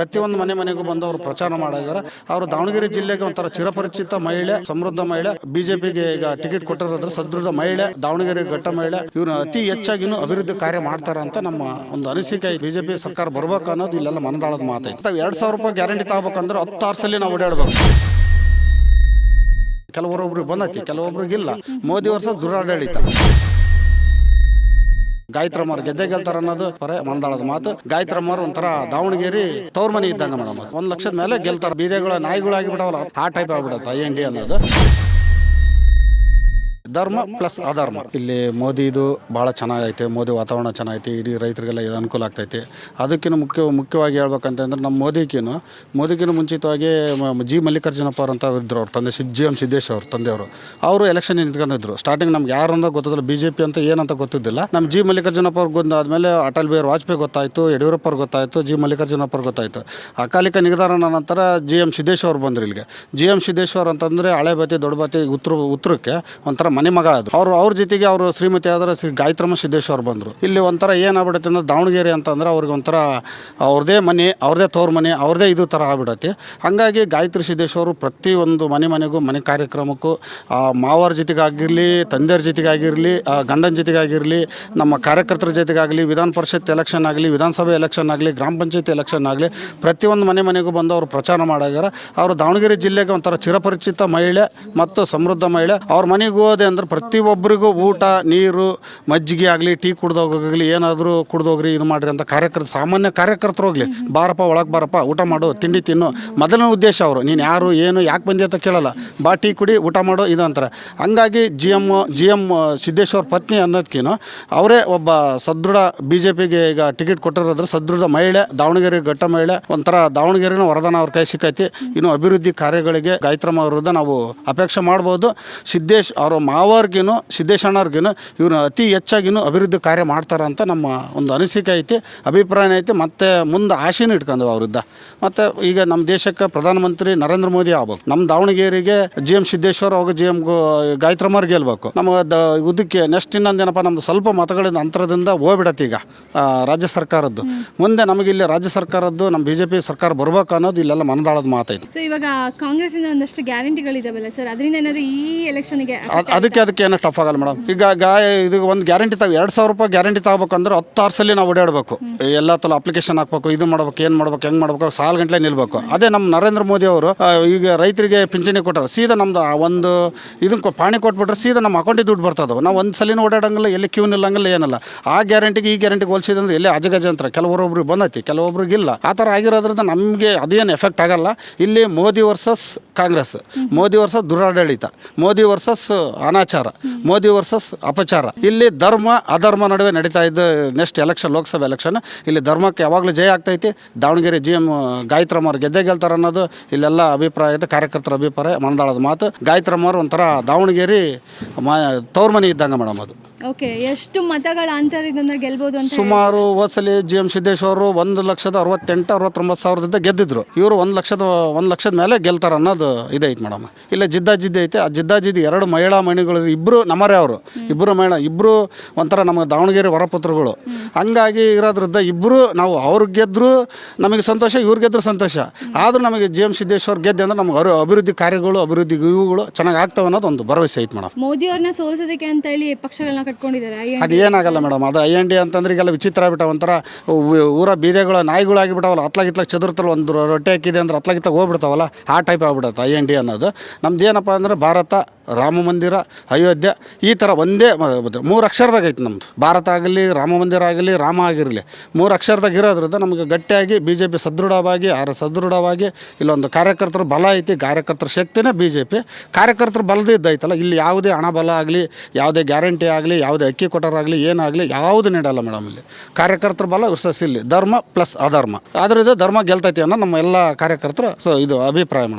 ಪ್ರತಿಯೊಂದು ಮನೆ ಮನೆಗೂ ಬಂದು ಅವರು ಪ್ರಚಾರ ಮಾಡಿದ್ದಾರೆ. ಅವರು ದಾವಣಗೆರೆ ಜಿಲ್ಲೆಗೆ ಒಂಥರ ಚಿರಪರಿಚಿತ ಮಹಿಳೆ, ಸಮೃದ್ಧ ಮಹಿಳೆ. ಬಿಜೆಪಿಗೆ ಈಗ ಟಿಕೆಟ್ ಕೊಟ್ಟಿರೋದ್ರ ಸದೃಢ ಮಹಿಳೆ, ದಾವಣಗೆರೆ ಘಟ್ಟ ಮಹಿಳೆ. ಇವರು ಅತಿ ಹೆಚ್ಚಾಗಿ ಅಭಿವೃದ್ಧಿ ಕಾರ್ಯ ಮಾಡ್ತಾರ ಅಂತ ನಮ್ಮ ಒಂದು ಅನಿಸಿಕೆ ಬಿಜೆಪಿ ಸರ್ಕಾರ ಬರ್ಬೇಕು ಅನ್ನೋದು ಇಲ್ಲೆಲ್ಲ ಮನದಾಳದ ಮಾತೈತೆ ಎರಡ್ ಸಾವಿರ ರೂಪಾಯಿ ಗ್ಯಾರಂಟಿ ತಗೋಬೇಕಂದ್ರೆ ಹತ್ತು ಆರು ಸಲ ನಾವು ಓಡಾಡ್ಬೇಕು. ಕೆಲವೊಬ್ಬರು ಬಂದೈತಿ, ಕೆಲವೊಬ್ರಿಗೆ ಇಲ್ಲ. ಮೋದಿ ವರ್ಷ ದುರಾಡಳಿತ. ಗಾಯತ್ರಮ್ಮವ್ರು ಗೆದ್ದೆ ಗೆಲ್ತಾರ ಅನ್ನೋದು ಪರ ಮಂದಾಳದ ಮಾತು. ಗಾಯತ್ರಮ್ಮರ್ ಒಂಥರ ದಾವಣಗೆರೆ ತವ್ರ ಮನೆ ಇದ್ದಂಗ ಮೇಡಮ್ ಒಂದ್ ಲಕ್ಷದ ಮೇಲೆ ಗೆಲ್ತಾರ. ಬೀದೆಗಳ ನಾಯಿಗಳಾಗಿ ಬಿಡವಲ್ಲ ಆ ಟೈಪ್ ಆಗ್ಬಿಡತ್ತ ಎನ್ ಡಿ ಅನ್ನೋದು. ಧರ್ಮ ಪ್ಲಸ್ ಅಧರ್ಮ. ಇಲ್ಲಿ ಮೋದಿದು ಭಾಳ ಚೆನ್ನಾಗೈತೆ ಮೋದಿ ವಾತಾವರಣ ಚೆನ್ನಾಗೈತೆ ಇಡೀ ರೈತರಿಗೆಲ್ಲ ಇದು ಅನುಕೂಲ ಆಗ್ತೈತಿ. ಅದಕ್ಕಿಂತ ಮುಖ್ಯ ಮುಖ್ಯವಾಗಿ ಹೇಳ್ಬೇಕಂತಂದ್ರೆ ನಮ್ಮ ಮೋದಿಕಿನು ಮೋದಿಗಿನ ಮುಂಚಿತವಾಗಿ ಮ- ಜಿ ಮಲ್ಲಿಕಾರ್ಜುನಪ್ಪ ಅವ್ರು ಅಂತ ಇದ್ರು ಅವ್ರ ತಂದೆ ಸಿ ಜಿ ಎಂ ಸಿದ್ದೇಶ್ ಅವ್ರ ತಂದೆಯವರು. ಅವರು ಎಲೆಕ್ಷನ್ ನಿಂತ್ಕೊಂಡಿದ್ರು ಸ್ಟಾರ್ಟಿಂಗ್ ನಮ್ಗೆ ಯಾರು ಅಂತ ಗೊತ್ತಿಲ್ಲ ಬಿ ಜೆ ಪಿ ಅಂತ ಏನಂತ ಗೊತ್ತಿದ್ದಿಲ್ಲ. ನಮ್ಮ ಜಿ ಮಲ್ಲಿಕಾರ್ಜುನಪ್ಪ ಅವ್ರಿಗೆ ಗೊತ್ತಾದ್ಮೇಲೆ ಅಟಲ್ ಬಿಹಾರಿ ವಾಜಪೇಯಿ ಗೊತ್ತಾಯಿತು ಯಡಿಯೂರಪ್ಪ ಅವ್ರಿಗೆ ಗೊತ್ತಾಯಿತು ಜಿ ಮಲ್ಲಿಕಾರ್ಜುನಪ್ಪ ಅವ್ರಿಗೆ ಗೊತ್ತಾಯಿತು. ಅಕಾಲಿಕ ನಿಗದಾರನ ನಂತರ ಜಿ ಎಂ ಸಿದ್ದೇಶ್ ಅವ್ರು ಬಂದ್ರು ಇಲ್ಲಿಗೆ. ಜಿ ಎಂ ಸಿದ್ದೇಶ್ವರ್ ಅಂತಂದರೆ ಹಳೆ ಬತಿ ದೊಡ್ಡ ಬತಿ ಉತ್ತರ ಉತ್ತರಕ್ಕೆ ಒಂಥರ ಮನೆ ಮಗ ಅದು ಅವ್ರು, ಅವ್ರ ಜೊತೆಗೆ ಅವರು ಶ್ರೀಮತಿ ಆದ್ರೆ ಶ್ರೀ ಗಾಯತ್ರಮ್ಮ ಸಿದ್ದೇಶ್ವರ್ ಬಂದರು. ಇಲ್ಲಿ ಒಂಥರ ಏನಾಗ್ಬಿಡುತ್ತೆ ಅಂದ್ರೆ ದಾವಣಗೆರೆ ಅಂತಂದ್ರೆ ಅವ್ರಿಗೆ ಒಂಥರ ಅವ್ರದೇ ಮನೆ, ಅವ್ರದೇ ತೋರ್ ಮನೆ, ಅವ್ರದೇ ಇದು ಥರ ಆಗ್ಬಿಡತ್ತೆ. ಹಾಗಾಗಿ ಗಾಯತ್ರಿ ಸಿದ್ದೇಶ್ವರು ಪ್ರತಿಯೊಂದು ಮನೆ ಮನೆಗೂ, ಮನೆ ಕಾರ್ಯಕ್ರಮಕ್ಕೂ, ಆ ಮಾವರ ಜೊತೆಗಾಗಿರಲಿ, ತಂದೆಯವ್ರ ಜೊತೆಗಾಗಿರಲಿ ಗಂಡನ ಜೊತೆಗಾಗಿರಲಿ, ನಮ್ಮ ಕಾರ್ಯಕರ್ತರ ಜೊತೆಗಾಗಲಿ, ವಿಧಾನ ಪರಿಷತ್ ಎಲೆಕ್ಷನ್ ಆಗಲಿ, ವಿಧಾನಸಭೆ ಎಲೆಕ್ಷನ್ ಆಗಲಿ, ಗ್ರಾಮ ಪಂಚಾಯತ್ ಎಲೆಕ್ಷನ್ ಆಗಲಿ ಪ್ರತಿಯೊಂದು ಮನೆ ಮನೆಗೂ ಬಂದು ಅವರು ಪ್ರಚಾರ ಮಾಡಾಗ್ಯಾರ. ಅವರು ದಾವಣಗೆರೆ ಜಿಲ್ಲೆಗೆ ಒಂಥರ ಚಿರಪರಿಚಿತ ಮಹಿಳೆ ಮತ್ತು ಸಮೃದ್ಧ ಮಹಿಳೆ. ಅವ್ರ ಮನೆಗೆ ಹೋದೆ ಅಂದ್ರೆ ಪ್ರತಿಯೊಬ್ಬರಿಗೂ ಊಟ, ನೀರು, ಮಜ್ಜಿಗೆ ಆಗಲಿ, ಟೀ ಕುಡ್ದೋಗಲಿ ಏನಾದರೂ ಕುಡ್ದೋಗ್ರಿ, ಇದು ಮಾಡ್ರಿ ಅಂತ ಕಾರ್ಯಕರ್ತ, ಸಾಮಾನ್ಯ ಕಾರ್ಯಕರ್ತರು ಹೋಗ್ಲಿ. ಬಾರಪ್ಪ, ಒಳಗೆ ಬಾರಪ್ಪ, ಊಟ ಮಾಡು, ತಿಂಡಿ ತಿನ್ನು. ಮೊದಲನೇ ಉದ್ದೇಶ ಅವರು, ನೀನು ಯಾರು, ಏನು, ಯಾಕೆ ಬಂದಿ ಅಂತ ಕೇಳಲ್ಲ. ಬಾ, ಟೀ ಕುಡಿ, ಊಟ ಮಾಡು, ಇದು ಅಂತಾರೆ. ಹಂಗಾಗಿ G M G M Siddeshwara ಪತ್ನಿ ಅನ್ನೋದಕ್ಕೇನು ಅವರೇ ಒಬ್ಬ ಸದೃಢ ಬಿ ಜೆ ಪಿಗೆ ಈಗ ಟಿಕೆಟ್ ಕೊಟ್ಟಿರೋದ್ರ ಸದೃಢ ಮಹಿಳೆ, ದಾವಣಗೆರೆ ಘಟ್ಟ ಮಹಿಳೆ, ಒಂಥರ ದಾವಣಗೆರೆನ ವರದಾನ ಅವ್ರ ಕೈ ಸಿಕ್ಕೈತಿ. ಇನ್ನು ಅಭಿವೃದ್ಧಿ ಕಾರ್ಯಗಳಿಗೆ ಗಾಯತ್ರಮ್ಮ ವಿರುದ್ಧ ನಾವು ಅಪೇಕ್ಷೆ ಮಾಡ್ಬೋದು. ಸಿದ್ದೇಶ್ ಅವರ ಮಾವರ್ಗಿನು ಸಿದ್ದೇಶಣ್ಣವ್ರಿಗೇನು ಇವ್ರು ಅತಿ ಹೆಚ್ಚಾಗಿನೂ ಅಭಿವೃದ್ಧಿ ಕಾರ್ಯ ಮಾಡ್ತಾರೆ ಅಂತ ನಮ್ಮ ಒಂದು ಅನಿಸಿಕೆ ಐತಿ ಅಭಿಪ್ರಾಯ ಐತಿ ಮತ್ತು ಮುಂದೆ ಆಶೆನೂ ಇಟ್ಕೊಂಡು ಅವ್ರದ್ದ. ಮತ್ತು ಈಗ ನಮ್ಮ ದೇಶಕ್ಕೆ ಪ್ರಧಾನಮಂತ್ರಿ ನರೇಂದ್ರ ಮೋದಿ ಆಗ್ಬೇಕು. ನಮ್ಮ ದಾವಣಗೆರೆಗೆ ಜಿ ಎಂ ಸಿದ್ದೇಶ್ವರ ಹೋಗಿ ಜಿ ಎಂ ಗಾಯತ್ರಮ್ಮರ್ ಗೆಲ್ಬೇಕು. ನಮಗೆ ದ ಇದಕ್ಕೆ ನೆಕ್ಸ್ಟ್ ಇನ್ನೊಂದೇನಪ್ಪ ನಮ್ಮದು ಸ್ವಲ್ಪ ಮತಗಳಿಂದ ಅಂತರದಿಂದ ಹೋಗ್ಬಿಡತ್ತೆ ಈಗ ರಾಜ್ಯ ಸರ್ಕಾರದ್ದು. ಮುಂದೆ ನಮಗೆ ಇಲ್ಲಿ ರಾಜ್ಯ ಸರ್ಕಾರದ್ದು ನಮ್ಮ ಬಿ ಜೆ ಪಿ ಸರ್ಕಾರ ಬರ್ಬೇಕು ಅನ್ನೋದು ಇಲ್ಲೆಲ್ಲ ಮನದಾಳದ ಮಾತೈತಿ. ಸೊ ಇವಾಗ ಕಾಂಗ್ರೆಸ್ಸಿಂದ ಒಂದಷ್ಟು ಗ್ಯಾರಂಟಿಗಳಿದಾವಲ್ಲ ಸರ್? ಅದರಿಂದ ಏನಾದ್ರು ಈ ಎಲೆಕ್ಷನ್ಗೆ ಅದಕ್ಕೆ ಅದಕ್ಕೆ ಏನೋ ಟಫ್ ಆಗಲ್ಲ ಮೇಡಮ್ ಈಗ ಗಾಯ, ಇದು ಒಂದು ಗ್ಯಾರಂಟಿ ತಗೋ ಎರಡು ಸಾವಿರ ರೂಪಾಯಿ ಗ್ಯಾರಂಟಿ ತಗೋಬೇಕಂದ್ರೆ ಹತ್ತಾರು ಸಲ ನಾವು ಓಡಾಡಬೇಕು. ಎಲ್ಲ ತಲ ಅಪ್ಲಿಕೇಶನ್ ಹಾಕ್ಬೇಕು, ಇದು ಮಾಡ್ಬೇಕು, ಏನು ಮಾಡ್ಬೇಕು, ಹೆಂಗೆ ಮಾಡ್ಬೇಕು, ಸಾಲು ಗಂಟಲೆ ನಿಲ್ಬೇಕು. ಅದೇ ನಮ್ಮ ನರೇಂದ್ರ ಮೋದಿ ಅವರು ಈಗ ರೈತರಿಗೆ ಪಿಂಚಣಿ ಕೊಟ್ಟರು, ಸೀದಾ ನಮ್ದು ಒಂದು ಇದನ್ನು ಪಾಣಿ ಕೊಟ್ಬಿಟ್ರೆ ಸೀದಾ ನಮ್ಮ ಅಕೌಂಟಿಗೆ ದುಡ್ಡು ಬರ್ತದೆ ನಾವು ಒಂದು ಸಲಿನೂ ಓಡಾಡಂಗಿಲ್ಲ, ಎಲ್ಲಿ ಕ್ಯೂ ನಿಲ್ಲಂಗಿಲ್ಲ, ಏನಲ್ಲ. ಆ ಗ್ಯಾರಂಟಿಗೆ ಈ ಗ್ಯಾರಂಟಿಗೆ ಹೋಲಿಸಿದಂದ್ರೆ ಎಲ್ಲಿ ಅಜಗಜ ಅಂತಾರೆ ಕೆಲವರೊಬ್ರಿಗೆ ಬಂದೈತಿ, ಕೆಲವೊಬ್ರಿಗೆ ಇಲ್ಲ. ಆ ಥರ ಆಗಿರೋದ್ರಿಂದ ನಮಗೆ ಅದೇನು ಎಫೆಕ್ಟ್ ಆಗಲ್ಲ. ಇಲ್ಲಿ ಮೋದಿ ವರ್ಸಸ್ ಕಾಂಗ್ರೆಸ್, ಮೋದಿ ವರ್ಸಸ್ ದುರಾಡಳಿತ, ಮೋದಿ ವರ್ಸಸ್ ಅನಾಚಾರ, ಮೋದಿ ವರ್ಸಸ್ ಅಪಚಾರ. ಇಲ್ಲಿ ಧರ್ಮ, ಅಧರ್ಮ ನಡುವೆ ನಡೀತಾ ಇದ್ದ ನೆಕ್ಸ್ಟ್ ಎಲೆಕ್ಷನ್ ಲೋಕಸಭೆ ಎಲೆಕ್ಷನ್ ಇಲ್ಲಿ ಧರ್ಮಕ್ಕೆ ಯಾವಾಗಲೂ ಜಯ ಆಗ್ತೈತಿ. ದಾವಣಗೆರೆ ಜಿ ಎಂ ಗಾಯತ್ರಮ್ಮ ಅವ್ರು ಗೆದ್ದೆ ಗೆಲ್ತಾರ ಅನ್ನೋದು ಇಲ್ಲೆಲ್ಲ ಅಭಿಪ್ರಾಯ ಇದೆ, ಕಾರ್ಯಕರ್ತರ ಅಭಿಪ್ರಾಯ, ಮನದಾಳದ ಮಾತು. ಗಾಯತ್ರಮ್ಮ ಅವ್ರು ಒಂಥರ ದಾವಣಗೆರೆ ಮಾ, ತವ್ರ ಮನೆ ಇದ್ದಂಗೆ ಮೇಡಮ್ ಅದು. ಓಕೆ ಎಷ್ಟು ಮತಗಳ ಅಂತರದಿಂದ ಗೆಲ್ಬೋದು ಅಂತ ಸುಮಾರು ಹೋದ್ಸಲಿ ಜಿ ಎಂ ಸಿದ್ದೇಶ್ವರು ಒಂದು ಲಕ್ಷದ ಅರವತ್ತೆಂಟು ಅರವತ್ತೊಂಬತ್ತು ಸಾವಿರದಿಂದ ಗೆದ್ದಿದ್ರು. ಇವರು ಒಂದು ಲಕ್ಷದ ಒಂದು ಲಕ್ಷದ ಮೇಲೆ ಗೆಲ್ತಾರ ಅನ್ನೋದು ಇದೈತೆ ಮೇಡಮ್. ಇಲ್ಲ ಜಿದ್ದಾ ಜಿದ್ದ ಐತೆ. ಆ ಜಿದ್ದ ಜಿದ್ದಿ ಎರಡು ಮಹಿಳಾ ಮಣಿಗಳು ಇಬ್ಬರು ನಮ್ಮರೇ ಅವರು. ಇಬ್ಬರು ಮಹಿಳಾ ಇಬ್ಬರು ಒಂಥರ ನಮ್ಮ ದಾವಣಗೆರೆ ವರಪುತ್ರಗಳು. ಹಂಗಾಗಿ ಇರೋದ್ರಿಂದ ಇಬ್ಬರು ನಾವು ಅವ್ರು ಗೆದ್ದರು ನಮಗೆ ಸಂತೋಷ ಇವ್ರು ಗೆದ್ರು ಸಂತೋಷ. ಆದರೂ ನಮಗೆ ಜಿ ಎಂ ಸಿದ್ದೇಶ್ವರ್ ಗೆದ್ದೆ ಅಂದ್ರೆ ನಮ್ಗೆ ಅವರು ಅಭಿವೃದ್ಧಿ ಕಾರ್ಯಗಳು ಅಭಿವೃದ್ಧಿ ಇವುಗಳು ಚೆನ್ನಾಗಿ ಆಗ್ತವೆ ಅನ್ನೋದು ಒಂದು ಭರವಸೆ ಐತೆ ಮೇಡಮ್. ಮೋದಿ ಅವ್ರನ್ನ ಸೋಲ್ಸೋದಕ್ಕೆ ಅಂತ ಹೇಳಿ ಪಕ್ಷಗಳನ್ನ ಅದು ಏನಾಗಲ್ಲ ಮೇಡಮ್, ಅದು ಐ ಎನ್ ಡಿ ಅಂತಂದ್ರೆ ಈಗೆಲ್ಲ ವಿಚಿತ್ರ ಆಗ್ಬಿಟ್ಟಾವ ಒಂಥರ ಊರ ಬೀದೆಗಳು ನಾಯಿಗಳು ಆಗಿಬಿಟ್ಟಾವಲ್ಲ ಹತ್ಲಾಗಿತ್ಲಾಗ ಚದುರ್ತಲ್ಲ ಒಂದು ರೊಟ್ಟೆ ಹಾಕಿದೆ ಅಂದ್ರೆ ಹತ್ಲಾಗಿತ್ಲಾಗ ಹೋಗ್ಬಿಡ್ತಾವಲ್ಲ, ಆ ಟೈಪ್ ಆಗ್ಬಿಡುತ್ತೆ ಐ ಎನ್ ಡಿ ಅನ್ನೋದು. ನಮ್ದು ಏನಪ್ಪ ಅಂದ್ರೆ ಭಾರತ, ರಾಮ ಮಂದಿರ, ಅಯೋಧ್ಯೆ, ಈ ಥರ ಒಂದೇ ಮೂರು ಅಕ್ಷರದಾಗ ಐತೆ ನಮ್ಮದು ಭಾರತ ಆಗಲಿ, ರಾಮ ಮಂದಿರ ಆಗಲಿ, ರಾಮ ಆಗಿರಲಿ, ಮೂರು ಅಕ್ಷರದಾಗ ಇರೋದ್ರಿಂದ ನಮಗೆ ಗಟ್ಟಿಯಾಗಿ ಬಿ ಜೆ ಪಿ ಸದೃಢವಾಗಿ, ಆರ ಸದೃಢವಾಗಿ, ಇಲ್ಲೊಂದು ಕಾರ್ಯಕರ್ತರ ಬಲ ಐತಿ, ಕಾರ್ಯಕರ್ತರ ಶಕ್ತಿನೇ ಬಿ ಜೆ ಪಿ ಕಾರ್ಯಕರ್ತರ ಬಲದ ಇದ್ದೈತಲ್ಲ ಇಲ್ಲಿ ಯಾವುದೇ ಹಣ ಬಲ ಆಗಲಿ, ಯಾವುದೇ ಗ್ಯಾರಂಟಿ ಆಗಲಿ ಯಾವುದೇ ಅಕ್ಕಿ ಕೊಟ್ಟರಾಗಲಿ ಏನಾಗಲಿ, ಯಾವುದು ನೀಡಲ್ಲ ಮೇಡಮ್ ಇಲ್ಲಿ. ಕಾರ್ಯಕರ್ತರ ಬಲ ವರ್ಸಸ್ ಇಲ್ಲಿ. ಧರ್ಮ ಪ್ಲಸ್ ಅಧರ್ಮ. ಆದ್ರಿಂದ ಧರ್ಮ ಗೆಲ್ತೈತಿ ಅನ್ನೋ ನಮ್ಮ ಎಲ್ಲ ಕಾರ್ಯಕರ್ತರು ಸೊ ಇದು ಅಭಿಪ್ರಾಯ ಮೇಡಮ್